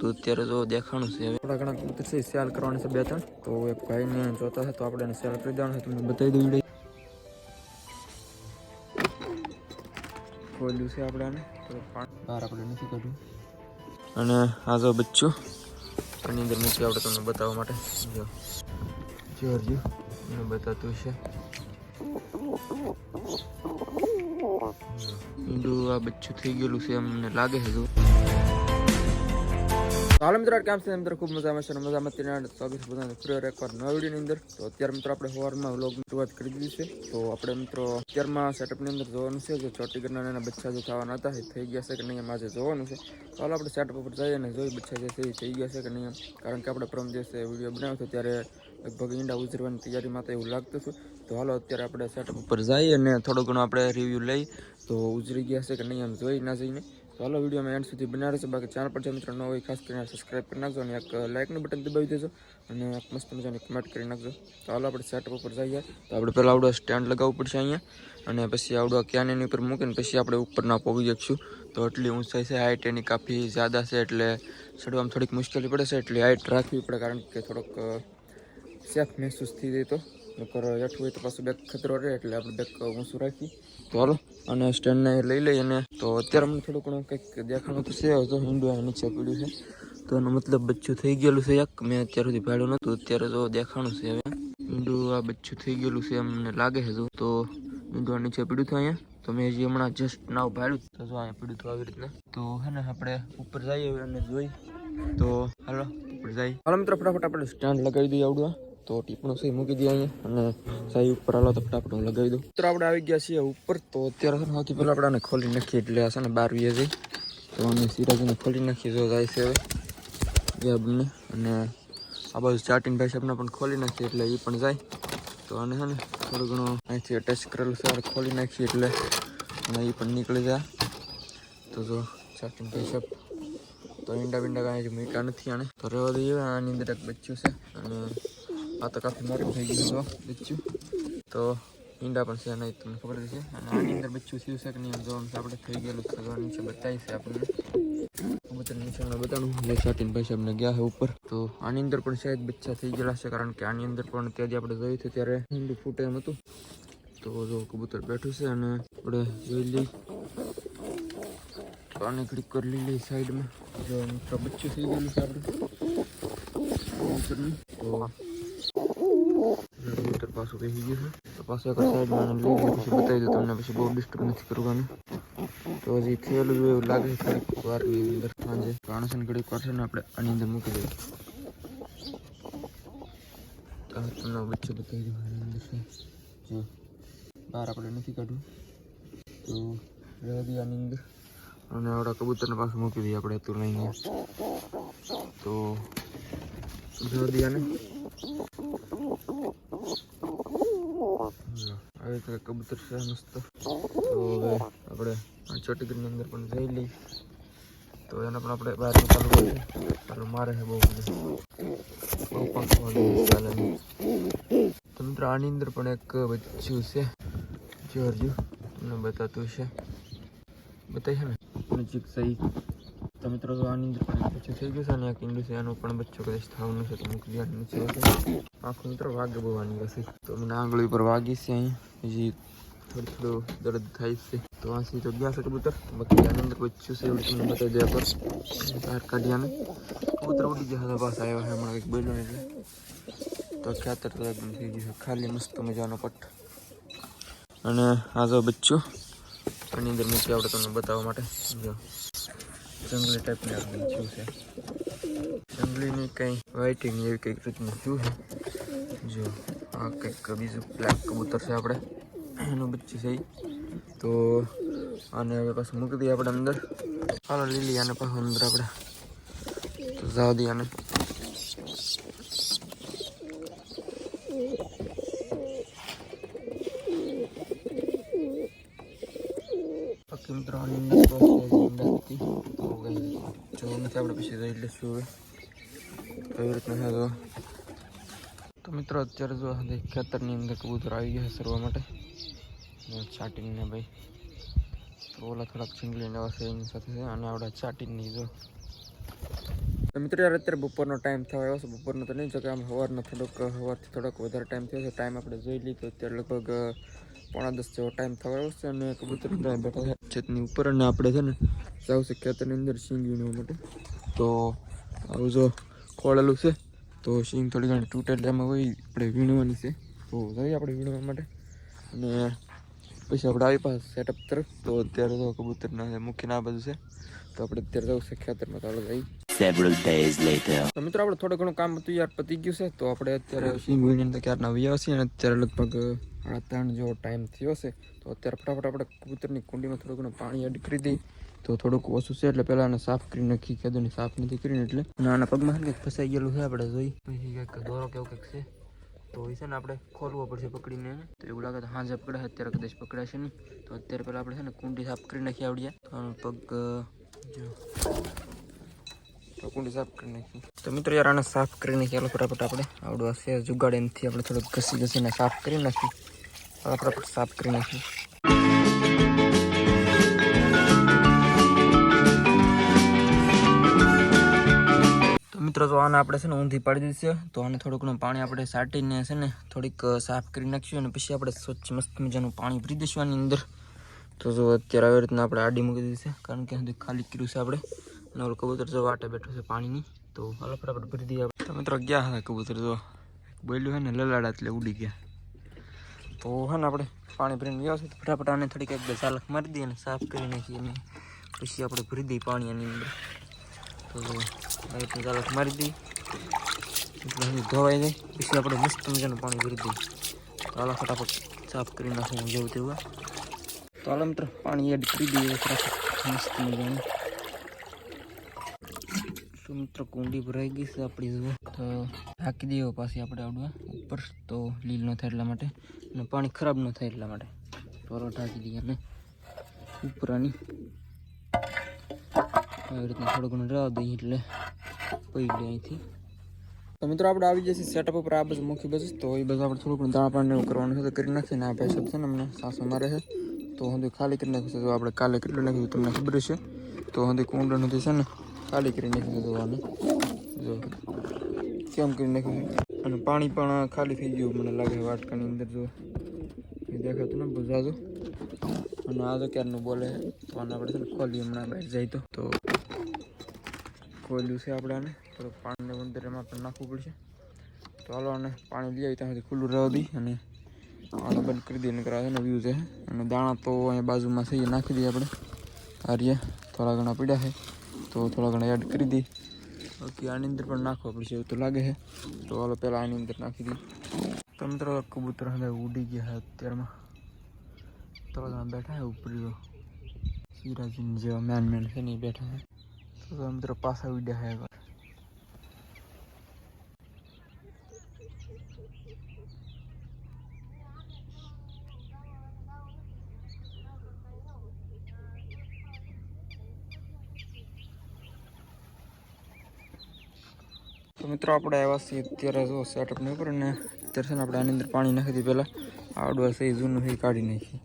તો અત્યારે જો દેખાણું છે હવે. થોડા ઘણા કબૂતર છે સેલ કરવાની છે બે ત્રણ. તો એક ભાઈને જોતા છે તો આપણે એને સેલ કરી દેવાનું છે તમને બતાવી દઉં ખોલ્યું છે આપણે બહાર આપણે નથી કાઢ્યું. અને આ જો બચ્ચું આની અંદર મૂકી આપણે તમને બતાવવા માટે. જો. જો હરજુ એને બતાતું છે. ઈંડું આ બચ્ચું થઈ ગયેલું છે અમને લાગે છે જો. હાલ મિત્રો કેમ છે મિત્રો ખૂબ મજામાં છે મજામાં તેને ચોવીસ બધાને. ફ્રી એકવાર નવા વિડીયોની અંદર. તો અત્યારે મિત્રો આપણે સવારમાં વ્લોગ શરૂઆત કરી દીધી છે. તો આપણે મિત્રો અત્યારમાં સેટઅપની અંદર જોવાનું છે. જે ચોટી એના બચ્ચા જે થવાના હતા, એ થઈ ગયા છે કે નહીં આજે જોવાનું છે. તો હાલ આપણે સેટઅપ ઉપર જઈએ અને જોઈ બચ્ચા જે છે એ થઈ ગયા છે કે નહીં કારણ કે આપણે પ્રમ દિવસે વીડિયો બનાવ્યો હતો, ત્યારે લગભગ ઈંડા ઉજરવાની તૈયારીમાં તો એવું લાગતું હતું. તો હાલો અત્યારે આપણે સેટઅપ ઉપર જઈએ અને થોડો ઘણો આપણે રિવ્યૂ લઈ. તો ઉજરી ગયા છે કે નહીં એમ જોઈ ના જઈને. તો હાલો વિડીયોમાં એન્ડ સુધી બનાવે છે. બાકી ચેનલ પર જે મિત્રો ન હોય, ખાસ કરીને સબસ્ક્રાઈબ કરી નાખજો અને એક લાઇકનું બટન દબાવી દેજો અને એક મસ્ત મજાની કમેન્ટ કરી નાખજો. તો હાલો આપણે સેટઅપ ઉપર જઈએ. તો આપણે પહેલાં આવડો સ્ટેન્ડ લગાવવું પડશે અહીંયા. અને પછી આવડો ક્યાં એની ઉપર મૂકીને પછી આપણે ઉપરના પહોંચી શકશું. તો એટલી ઊંચાઈ છે હાઇટ એની કાફી જ્યાદા છે એટલે ચડવામાં થોડીક મુશ્કેલી પડે છે, એટલી હાઇટ રાખવી પડે કારણ કે થોડોક સેફ મહેસૂસ થઈ જાય તો. નકર હેઠું હોય તો પાછું બેગ ખતરો રહે એટલે આપણે બેગ ઊંચું રાખી તો હાલો. અને સ્ટેન્ડને લઈ લઈ અને તો અત્યારે મને થોડું ઘણું કંઈક દેખાણું તો છે તો હિન્ડુ નીચે પડ્યું છે. તો એનો મતલબ બચ્ચું થઈ ગયેલું છે એક. મેં અત્યાર સુધી ભાડ્યું નહોતું, અત્યારે તો દેખાણું છે હવે. ઈંડુ આ બચ્ચું થઈ ગયેલું છે, અમને લાગે છે તો ઈંડુ નીચે પડ્યું હતું અહીંયા. તો મેં હજી હમણાં જસ્ટ નાવ ભાડ્યું તો જો અહીંયા પડ્યું હતું આવી રીતના. તો હે ને, આપણે ઉપર જઈએ અને જોઈ. તો હાલો, ઉપર જઈએ. હાલો મિત્રો, ફટાફટ આપણે સ્ટેન્ડ લગાવી દઈએ આવડું. તો ટીપણો સહી મૂકી દઈએ અહીંયા? અને સાઈ ઉપર હાલો તો ફટાફટ હું લગાવી દઉં. મિત્રો આપણે આવી ગયા છીએ ઉપર. તો અત્યારે છે સૌથી પહેલાં આપણે ખોલી નાખીએ. એટલે આ છે ને બાર વીએ જઈ તો અમે સિરાજીને ખોલી નાખીએ જો જાય છે હવે. બંને. અને આ બાજુ ચાટીન ભાઈ સાહેબને પણ ખોલી નાખીએ એટલે એ પણ જાય. તો આને છે ને થોડું ઘણું અહીંથી અટેચ કરેલું છે. ખોલી નાખીએ એટલે અને એ પણ નીકળી જાય. તો જો ચાટીન ભાઈ સાહેબ, તો ઈંડા બીંડા કાંઈ મીઠા નથી આને. તો રહેવા દઈએ આની અંદર એક બચ્ચું છે. અને આ તો કાફી મોટું થઈ ગયું છે બચ્ચું તો ઈંડા પણ છે નહીં તમને ખબર છે અને આની અંદર બચ્ચું થયું છે કે નહીં જોવાનું આપણે થઈ ગયેલું છે તો નીચે બતાવી છે આપણને કબૂતર નીચે હમણાં બતાડું જે સાટીન ભાઈ સાહેબને ગયા છે ઉપર તો આની અંદર પણ શાયદ બચ્ચા થઈ ગયેલા છે કારણ કે આની અંદર પણ ત્યાં જે આપણે જોયું હતું ત્યારે ઈંડું ફૂટે એમ હતું તો જો કબૂતર બેઠું છે અને આપણે જોઈ લઈ આને ક્લિક કરી લઈએ સાઈડમાં જો મિત્રો બચ્ચું થઈ ગયેલું છે આપણે કબૂતરનું તો કબૂતર પાછું બેસી ગયું છે તો પાછું એક સાઈડમાં લઈ લઈએ પછી બતાવી દઉં તમને પછી બહુ ડિસ્ટર્બ નથી કરવાનું તો હજી થયેલું જ એવું લાગે છે થોડીક વારની અંદર સાંજે પાણસન ઘડીક વાર છે ને આપણે આની અંદર મૂકી દઈએ તો તમને વચ્ચે બતાવી દઉં આની અંદર છે જો બહાર આપણે નથી કાઢવું તો રહેવા દઈએ આની અંદર અને આપણા કબૂતરને પાછું મૂકી દઈએ આપણે તું લઈને તો રહેવા દઈએ રીતે કબૂતર છે મસ્ત. તો હવે આપણે ચોટીગીરની અંદર પણ જઈ લઈ તો એને પણ આપણે બહાર ચાલુ કરીએ ચાલો, મારે છે બહુ બધું. બહુ પંખ ચાલે. તો મિત્રો, આની અંદર પણ એક બચ્ચું છે. જો હરજુ તમને બતાતું છે બતાવી ને? નજીક સહી. તો મિત્રો તો આની અંદર પણ એક બચ્ચું થઈ ગયું છે અને એક ઈંડું છે આનું પણ બચ્ચું કદાચ થવાનું છે તો મૂકી દે નીચે હશે. આખું મિત્રો વાગે આની પાસે. તો મને આંગળી ઉપર વાગી છે અહીંયા હજી થોડું થોડું દર્દ થાય છે. તો આથી તો ગયા છે કબૂતર. બાકી આની અંદર બચ્ચું છે, એવું તમને બતાવી દે પર બહાર કાઢી આને. કબૂતર ઉડી ગયા હતા પાસ આવ્યા છે હમણાં કંઈક બોલ્યો એટલે તો ખ્યાતર તો એકદમ થઈ ગયું છે. ખાલી મસ્ત મજાનો પટ. અને આ જો બચ્ચું, આની અંદર મૂકી આપણે તમને બતાવવા માટે. જો. જંગલી ટાઈપની આપણે બચ્ચું છે? જંગલીની કંઈ વાઇટિંગ એવી કંઈક રીતનું શું છે? જો, આ કંઈક બીજું બ્લેક કબૂતર છે આપણે. એનું બચ્ચું છે. તો આને હવે પાછું મૂકી દઈએ આપણે અંદર. હાલો લીલી આને પાછું અંદર આપણે. તો જવા દઈએ આને. મિત્રો અંદર હતી તો કંઈ જોવું નથી આપણે પછી જોઈ લઈશું હવે કેવી રીતના છે તો તો મિત્રો અત્યારે જો ખેતરની અંદર કબૂતર આવી ગયા છે સરવા માટે. ચાટીને ભાઈ. તો ઓલા થોડાક છીંગલીને એવા છે એની સાથે છે. અને આપણે ચાટીની જો. મિત્રો યાર અત્યારે બપોરનો ટાઈમ થવા આવ્યો છે. બપોરનો તો નહીં, જો કે આમ સવારનો થોડોક, સવારથી થોડોક વધારે ટાઈમ થયો છે. ટાઈમ આપણે જોઈ લીધો. અત્યારે લગભગ પોણા દસ જેવો ટાઈમ થવા આવ્યો છે અને કબૂતર બેઠા છે છતની ઉપર અને આપણે છે ને જાવ ખેતરની અંદર સિંગ વીણવા માટે. તો આવું જો ખોળેલું છે, તો સિંગ થોડી ઘણી તૂટેલ એમાં હોય, આપણે વીણવાની છે. તો જઈએ આપણે વીણવા માટે. અને પછી આપણે આવી પાસે સેટઅપ તરફ. તો અત્યારે તો કબૂતરના મુખ્ય ના બધું છે. તો આપણે અત્યારે જવું છે ખેતરમાં. ચાલો જઈ Several days later. તો મિત્રો આપણે થોડું ઘણું કામ હતું યાર પતી ગયું છે તો આપણે અત્યારે સિંગ અંદર ક્યારે ક્યારના આવ્યા છીએ અને અત્યારે લગભગ સાડા ત્રણ જેવો ટાઈમ થયો છે. તો અત્યારે ફટાફટ આપણે કબૂતરની કુંડીમાં થોડું ઘણું પાણી એડ કરી દઈ તો થોડુંક ઓછું છે એટલે પહેલાં સાફ કરી નાખી કદોની સાફ નથી કરીને એટલે નાના આના પગમાં ને કંઈક ફસાઈ ગયેલું છે આપણે જોઈ. પછી કંઈક દોરો કેવું કંઈક છે. તો એ છે ને આપણે ખોલવો પડશે પકડીને. તો એવું લાગે તો હાંજે પકડે અત્યારે કદાચ પકડાશે નહીં. તો અત્યારે પહેલાં આપણે છે ને કુંડી સાફ કરી નાખી આવડીએ તો પગ જો. તો સાફ કરી નાખી તો મિત્રો યાર આને સાફ કરી નાખી ચાલો ફટાફટ આપણે. આવડું હશે જુગાડ એમથી આપણે થોડુંક ઘસી ઘસીને સાફ કરી નાખી ચાલો ફટાફટ સાફ કરી નાખી મિત્રો તો આને આપણે છે ને ઊંધી પાડી છે, તો આને થોડું ઘણું પાણી આપણે સાટીને છે ને થોડીક સાફ કરી નાખીશું અને પછી આપણે સ્વચ્છ મસ્ત મજાનું પાણી ભરી દઈશું આની અંદર. તો જો અત્યારે આવી રીતના આપણે આડી મૂકી છે, કારણ કે ખાલી કર્યું છે આપણે. અને ઓલો કબૂતર જો વાટે બેઠો છે પાણીની, તો હાલો ફટાફટ ભરી દઈએ તો ગયા હતા કબૂતર જો. બોલ્યું છે ને લલાડા એટલે ઉડી ગયા. તો હે ને આપણે પાણી ભરીને ગયા છે, તો ફટાફટ આને થોડીક એક બે ચાલક મારી દઈએ અને સાફ કરી નાખીએ અને પછી આપણે ભરી દઈએ પાણી એની અંદર. તો ચાલક મારી દઈએ. એટલે હજી ધોવાઈ જાય. પછી આપણે મસ્ત મજાનું પાણી ભરી દઈએ. હાલો ફટાફટ સાફ કરી નાખું જેવું તેવું તો હાલો મિત્ર, પાણી એડ કરી દઈએ ફટાફટ. મસ્ત મજાનું. તો મિત્રો કુંડી ભરાઈ ગઈ છે આપણી જુઓ. તો ઢાંકી દઈએ પાછી આપણે આવડવા ઉપર. તો લીલ ન થાય એટલા માટે. અને પાણી ખરાબ ન થાય એટલા માટે. હાલો ઢાંકી દઈએ અને ઉપર આની આવી રીતના થોડું ઘણું રહેવા દઈએ એટલે પડી લે અહીંથી. તો મિત્રો આપણે આવી જશે સેટઅપ ઉપર. આ બધું મૂકી બસ તો એ બધું આપણે થોડું ઘણું દાણા પાણી કરવાનું છે તો કરી નાખીએ. ને આ પૈસા છે ને અમને સાસુ મારે છે. તો હું ખાલી કરી નાખ્યું છે. તો આપણે કાલે કેટલું નાખીશું તમને ખબર છે તો હું કુંડળ નથી છે ને ખાલી કરી નાખી દીધું જો. કેમ કરી નાખ્યું અને પાણી પણ ખાલી થઈ ગયું મને લાગે વાટકાની અંદર, જો. દેખાતું ને બહુ જાજુ. અને આ તો ક્યારનું બોલે? તો આપણે છે ને ખોલી હમણાં બહાર જાય તો. તો ખોલ્યું છે આપણે આને. થોડુંક પાણીને અંદર એમાં પણ નાખવું પડશે. તો હાલો આને પાણી લઈ આવી ત્યાં સુધી ખુલ્લું રહેવા દઈ અને આને બંધ કરી દઈએ, નકર છે ને વ્યૂ છે. અને દાણા તો અહીંયા બાજુમાં છે નાખી દઈએ આપણે. રહ્યા. થોડા ઘણા પીડ્યા છે. તો થોડા ઘણા એડ કરી દઈએ બાકી આની અંદર પણ નાખવા પડશે એવું તો લાગે છે. તો હાલો પહેલાં આની અંદર નાખી દઈએ. તો મિત્રો, કબૂતર હવે ઉડી ગયા છે અત્યારમાં. થોડા ઘણા બેઠા છે ઉપરીઓ સિરાજીન જેવા મેન મેન છે ને બેઠા છે. તો મિત્રો પાછા ઉડ્યા છે. તો મિત્રો આપણે આવ્યા છીએ અત્યારે જો સેટઅપની ઉપર અને અત્યારે છે ને આપણે આની અંદર પાણી નાખી દઈએ પહેલાં આવડવા છે જૂનું એ કાઢી નાખીએ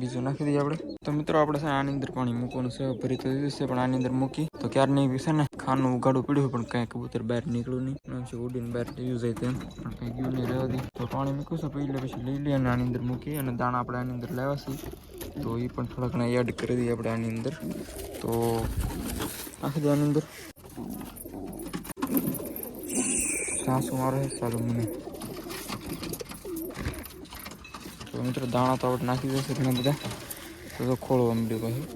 બીજું નાખી દઈએ આપણે. તો મિત્રો આપણે છે આની અંદર પાણી મૂકવાનું છે. ભરી તો દીધું છે, પણ આની અંદર મૂકી. તો ક્યારે નહીં છે ને ખાનું ઉગાડવું પડ્યું પણ કાંઈ કબૂતર બહાર નીકળ્યું નહીં. છે ઉડીને બહાર યુઝ જાય તેમ પણ કંઈ ગયું નહીં રહેવા દઈએ તો પાણી મૂકું છે પહેલે પછી લઈ લઈએ અને આની અંદર મૂકી અને દાણા આપણે આની અંદર લાવ્યા છીએ તો એ પણ થોડા ઘણા એડ કરી દઈએ આપણે આની અંદર. તો નાખી દઈએ આની અંદર. સાસુ મારો છે ચાલો મને. તો મિત્રો દાણા તો આપણે નાખી દેશે ઘણા બધા. તો તો ખોળો અમડી પછી.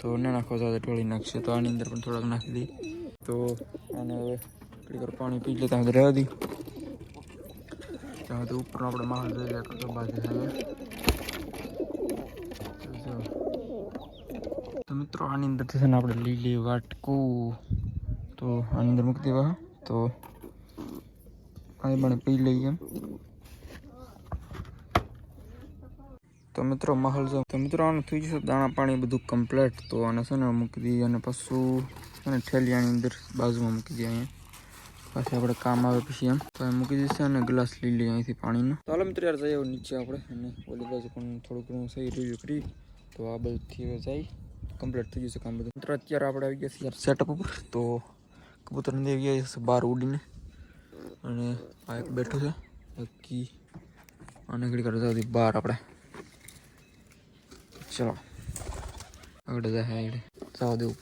તો ન નાખો સાથે ઢોળી નાખશે. તો આની અંદર પણ થોડાક નાખી દઈએ. તો આને હવે ઘડીકર પાણી પી લેતા સુધી રહેવા દઈએ. ત્યાં તો ઉપરનો આપણે માહોલ જોઈ લે કરતો બાજુ તો મિત્રો આની અંદર છે ને આપણે લીલી વાટકું. તો આની અંદર મૂકી દેવા. તો પણ પી લઈએ તો મિત્રો માહોલ જો તો મિત્રો આનું થઈ જશે દાણા પાણી બધું કમ્પ્લેટ તો આને છે ને મૂકી દઈએ અને પાછું અને ઠેલિયાની અંદર બાજુમાં મૂકી દઈએ અહીંયા. પાછી આપણે કામ આવે પછી એમ. તો મૂકી દઈશું અને ગ્લાસ લઈ લઈએ અહીંથી પાણીનો. હાલો મિત્રો યાર, જઈએ નીચે આપણે. અને ઓલી બાજુ પણ થોડું ઘણું સહી રિવ્યુ કરી. તો આ બધું જાય. કમ્પ્લીટ થઈ જશે કામ બધું. મિત્રો અત્યારે આપણે આવી ગયા છીએ સેટઅપ ઉપર. તો કબૂતર અંદર આવી ગયા છે બહાર ઉડીને. અને આ એક બેઠું છે, બાકી અને ઘડી કરતા હતી બહાર આપણે. ચલો. આગળ જાય આગળ જવા દેવું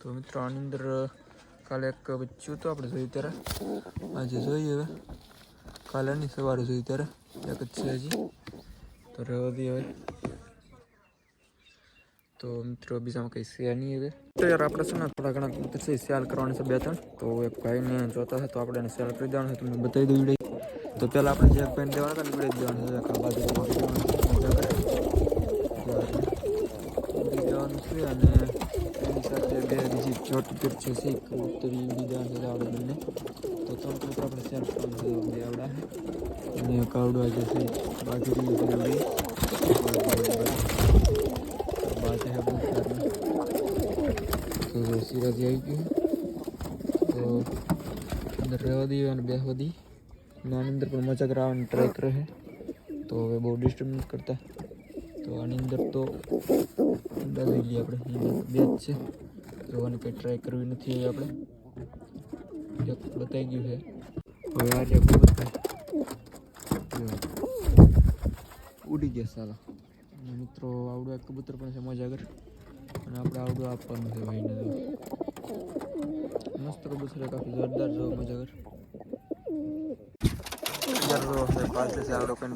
તો મિત્રો, આની અંદર કાલે એક બચ્ચું હતું, આપણે જોયું ત્યારે. આજે જોઈએ હવે. કાલે નહીં, સવારે જોયું ત્યારે. એક જ છે હજી. તો રહેવા દઈએ હવે. તો મિત્રો બીજામાં કંઈ છે નહીં હવે. તો યાર, આપણે છે ને થોડા ઘણા કબૂતર છે સેલ કરવાની છે, બે ત્રણ. તો એક ભાઈને જોતા હતા તો આપણે એને સેલ કરી દેવાનું છે તમને બતાવી દઉં વીડિયો તો પહેલાં આપણે જે પેન દેવાના હતા નીકળી દેવાનું છે આ બાજુ દેવાનું છે અને એની સાથે બે બીજી ચોટી પીર છે છે કબૂતર બીજા છે આવડે બંને. તો ત્રણ કબૂતર આપણે સેલ કરવાનું છે, બે આવડા છે. અને કાવડવા જે છે, બાજરી સિરાજી આવી ગયું. તો અંદર રહેવા દઈએ અને બેસવા દઈએ. અને આની અંદર પણ મજા કરાવવાની ટ્રાય કરે છે તો હવે બહુ ડિસ્ટર્બ નથી કરતા. તો આની અંદર તો અંડા લઈ લઈએ આપણે. બે જ છે. આને કંઈ ટ્રાય કરવી નથી આપણે. એક બતાવી ગયું છે. હવે આ જે બતાય ઉડી ગયા સાલા. મિત્રો, આવડું એક કબૂતર પણ છે મજા કર અને આપણે આવડું આપવાનું છે ભાઈને મસ્ત કબૂતર કાફી જોરદાર જો મજા કર ડર જો છે પાસે છે આવડો કઈ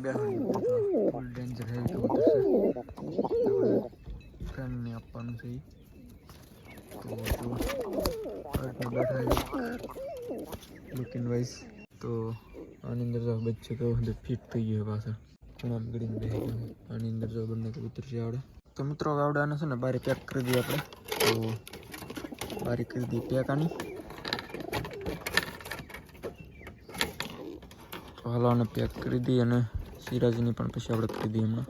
આપવાનું છે. તો જો હાર્ટમાં બેઠા લુકિંગ તો બચ્ચું કેવું ફિટ થઈ ગયો પાછળ. ખૂણામાં ગળીને બેસી આની અંદર જો બંને કબૂતર છે, આવડે. તો મિત્રો આવડે છે ને બારી પેક કરી દઈએ આપણે. તો બારી કરી દઈએ પેક આની તો પેક કરી દઈએ અને સિરાજીની પણ પછી આપણે કરી દઈએ હમણાં.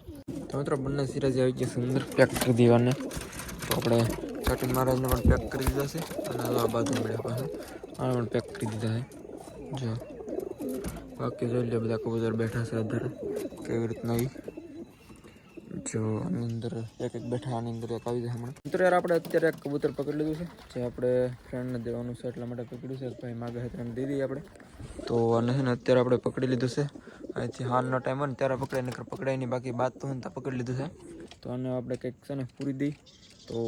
તો મિત્રો બંને સિરાજી આવી ગયા સુંદર પેક કરી દેવાને. તો આપણે કાટી મહારાજને પણ પેક કરી દીધા છે. અને આ બાજુ મળ્યા પાસે આને પણ પેક કરી દીધા છે. જો. બાકી જોઈ લે બધા કબૂતર બેઠા છે અત્યારે. કેવી રીતના ઈ. જો અંદર એક એક બેઠા, આની અંદર એક આવી જાય હમણાં. મિત્રો આપણે અત્યારે એક કબૂતર પકડી લીધું છે, જે આપણે ફ્રેન્ડને દેવાનું છે, એટલા માટે પકડ્યું છે. ભાઈ માગે છે તેને દઈ દઈએ આપણે. તો આને છે ને અત્યારે આપણે પકડી લીધું છે. અહીંથી હાલનો ટાઈમ હોય ને ત્યારે પકડાય, નકર પકડાય નહીં, બાકી બાદ તો ત્યાં પકડી લીધું છે. તો આને આપણે કંઈક છે ને પૂરી દઈ. તો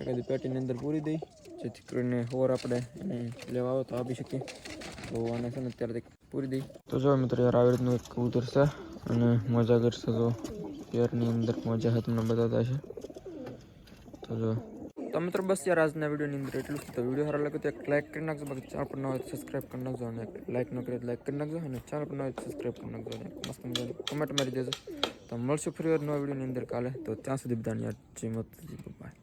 એકાદી પેટીની અંદર પૂરી દઈ, જેથી કરીને હોર આપણે એને લેવા આવો તો આપી શકીએ. તો આને છે ને અત્યારે પૂરી દઈ. તો જો મિત્રો યાર, આવી રીતનું એક કબૂતર છે, અને મજા કરશે તો પેરની અંદર મજા છે, તમને બતાવતા છે તો જો. તો મિત્રો, બસ યાર, આજના વિડીયોની અંદર એટલું જ. તો વીડિયો સારો લાગે તો એક લાઇક કરી નાખજો, બાકી ચેનલ પર ન હોય સબસ્ક્રાઈબ કરી નાખજો અને લાઇક ન કરે લાઇક કરી નાખજો અને ચેનલ પર ન હોય સબસ્ક્રાઈબ કરી નાખજો અને મસ્ત મજાની કમેન્ટ મારી દેજો. તો મળશું ફરી વાર નવા વિડીયોની અંદર કાલે. તો ત્યાં સુધી બધાને યાર, જય માતાજી બાય